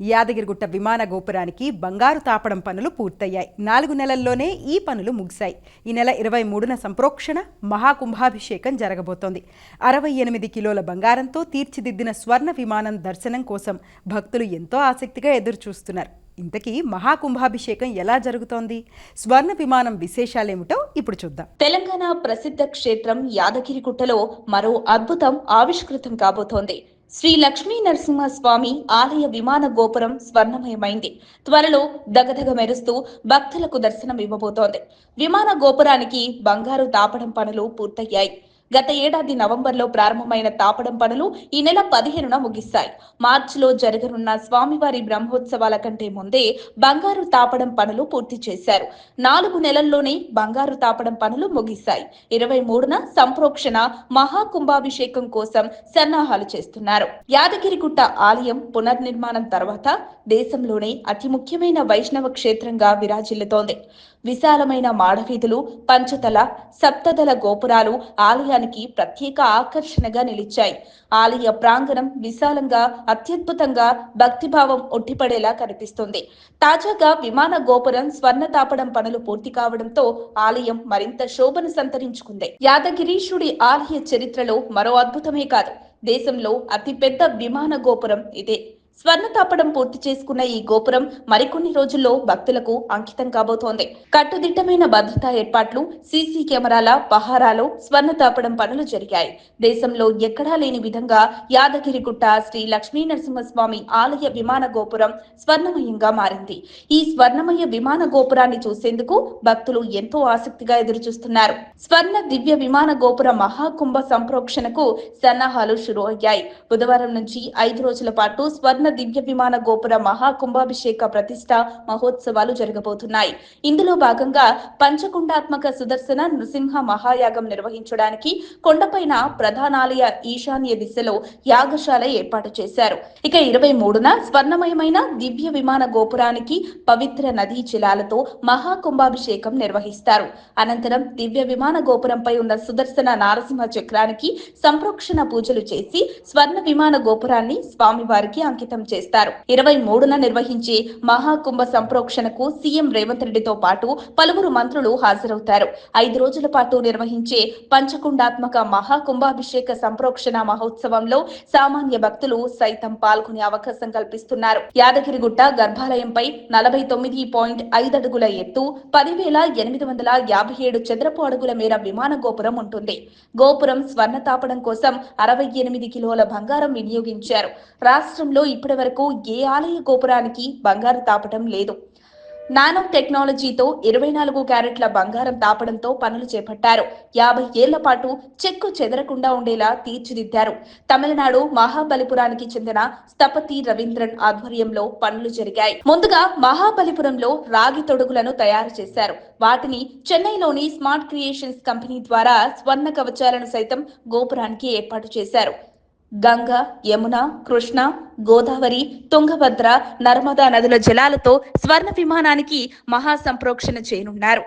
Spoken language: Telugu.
యాదగిరిగుట్ట విమాన గోపురానికి బంగారు తాపడం పనులు పూర్తయ్యాయి. నాలుగు నెలల్లోనే ఈ పనులు ముగిశాయి. ఈ నెల ఇరవై మూడున సంప్రోక్షణ మహాకుంభాభిషేకం జరగబోతోంది. అరవై ఎనిమిది కిలోల బంగారంతో తీర్చిదిద్దిన స్వర్ణ విమానం దర్శనం కోసం భక్తులు ఎంతో ఆసక్తిగా ఎదురుచూస్తున్నారు. ఇంతకీ మహాకుంభాభిషేకం ఎలా జరుగుతోంది? స్వర్ణ విమానం విశేషాలేమిటో ఇప్పుడు చూద్దాం. తెలంగాణ ప్రసిద్ధ క్షేత్రం యాదగిరిగుట్టలో మరో అద్భుతం ఆవిష్కృతం కాబోతోంది. శ్రీ లక్ష్మీ నరసింహస్వామి ఆలయ విమాన గోపురం స్వర్ణమయమైంది. త్వరలో దగదగ మెరుస్తూ భక్తులకు దర్శనం ఇవ్వబోతోంది. విమాన గోపురానికి బంగారు తాపడం పనులు పూర్తయ్యాయి. గత ఏడాది నవంబర్లో ప్రారంభమైన తాపడం పనులు ఈ నెల పదిహేనున ముగిస్తాయి. మార్చిలో జరగనున్న స్వామివారి బ్రహ్మోత్సవాల కంటే ముందే బంగారు తాపడం పనులు పూర్తి చేశారు. నాలుగు నెలల్లోనే బంగారు తాపడం పనులు ముగిస్తాయి. ఇరవై మూడున సంప్రోక్షణ మహాకుంభాభిషేకం కోసం సన్నాహాలు చేస్తున్నారు. యాదగిరిగుట్ట ఆలయం పునర్నిర్మాణం తర్వాత దేశంలోనే అతి ముఖ్యమైన వైష్ణవ క్షేత్రంగా విరాజిల్లుతోంది. విశాలమైన మాడవీధులు పంచతల సప్తదల గోపురాలు ఆలయానికి ప్రత్యేక ఆకర్షణగా నిలిచాయి. ఆలయ ప్రాంగణం విశాలంగా అత్యద్భుతంగా భక్తిభావం ఒట్టిపడేలా కనిపిస్తుంది. తాజాగా విమాన గోపురం స్వర్ణ తాపడం పనులు పూర్తి కావడంతో ఆలయం మరింత శోభను సంతరించుకుంది. యాదగిరీశుడి ఆలయ చరిత్రలో మరో అద్భుతమే కాదు దేశంలో అతిపెద్ద విమాన గోపురం ఇదే. స్వర్ణ తాపడం పూర్తి చేసుకున్న ఈ గోపురం మరికొన్ని రోజుల్లో భక్తులకు అంకితం కాబోతోంది. కట్టుదిట్టమైన భద్రతా ఏర్పాట్లు సీసీ కెమెరాల పహారాలో స్వర్ణ తాపడం పనులు జరిగాయి. దేశంలో ఎక్కడా లేని విధంగా యాదగిరిగుట్ట శ్రీ లక్ష్మీ నరసింహస్వామి ఆలయ విమాన గోపురం స్వర్ణమయంగా మారింది. ఈ స్వర్ణమయ విమాన గోపురాన్ని చూసేందుకు భక్తులు ఎంతో ఆసక్తిగా ఎదురుచూస్తున్నారు. స్వర్ణ దివ్య విమాన గోపుర మహాకుంభ సంప్రోక్షణకు సన్నాహాలు షురు అయ్యాయి. బుధవారం నుంచి ఐదు రోజుల పాటు స్వర్ణ దివ్య విమాన గోపుర మహాకుంభాభిషేక ప్రతిష్ట మహోత్సవాలు జరగబోతున్నాయి. ఇందులో భాగంగా పంచకుండాత్మక సుదర్శన నృసింహ మహాయాగం నిర్వహించడానికి కొండపైన ప్రధానాలయ ఈశాన్య దిశలో యాగశాల ఏర్పాటు చేశారు. ఇక ఇరవై మూడున స్వర్ణమయమైన దివ్య విమాన గోపురానికి పవిత్ర నదీ జలాలతో మహాకుంభాభిషేకం నిర్వహిస్తారు. అనంతరం దివ్య విమాన గోపురంపై ఉన్న సుదర్శన నారసింహ చక్రానికి సంప్రోక్షణ పూజలు చేసి స్వర్ణ విమాన గోపురాన్ని స్వామివారికి అంకితం చేస్తారు. ఇరవై మూడున నిర్వహించే మహాకుంభ సంప్రోక్షణకు సీఎం రేవంత్ రెడ్డితో పాటు పలువురు మంత్రులు హాజరవుతారు. ఐదు రోజుల పాటు నిర్వహించే పంచకుండాత్మక మహాకుంభాభిషేక సంప్రోక్షణ మహోత్సవంలో సామాన్య భక్తులు సైతం పాల్గొనే అవకాశం కల్పిస్తున్నారు. యాదగిరిగుట్ట గర్భాలయంపై నలభై తొమ్మిది పాయింట్ ఐదు అడుగుల ఎత్తు పదివేల ఎనిమిది వందల యాభై ఏడు చదరపు అడుగుల మేర విమాన గోపురం ఉంటుంది. గోపురం స్వర్ణ తాపడం కోసం అరవై ఎనిమిది కిలోల బంగారం వినియోగించారు. రాష్ట్రంలో ఇప్పటి వరకు ఏ ఆలయ గోపురానికి బంగారు తాపడం లేదు. నానో టెక్నాలజీతో ఇరవై నాలుగు క్యారెట్ల బంగారం తాపడంతో పనులు చేపట్టారు. యాభై ఏళ్ళ పాటు చెక్కు చెదరకుండా ఉండేలా తీర్చిదిద్దారు. తమిళనాడు మహాబలిపురానికి చెందిన స్థపతి రవీంద్రన్ ఆధ్వర్యంలో పనులు జరిగాయి. ముందుగా మహాబలిపురంలో రాగి తొడుగులను తయారు చేశారు. వాటిని చెన్నైలోని స్మార్ట్ క్రియేషన్స్ కంపెనీ ద్వారా స్వర్ణ కవచాలను సైతం గోపురానికి ఏర్పాటు చేశారు. గంగ యమున కృష్ణ గోదావరి తుంగభద్ర నర్మదా నదుల జలాలతో స్వర్ణ విమానానికి మహాసంప్రోక్షణ చేయనున్నారు.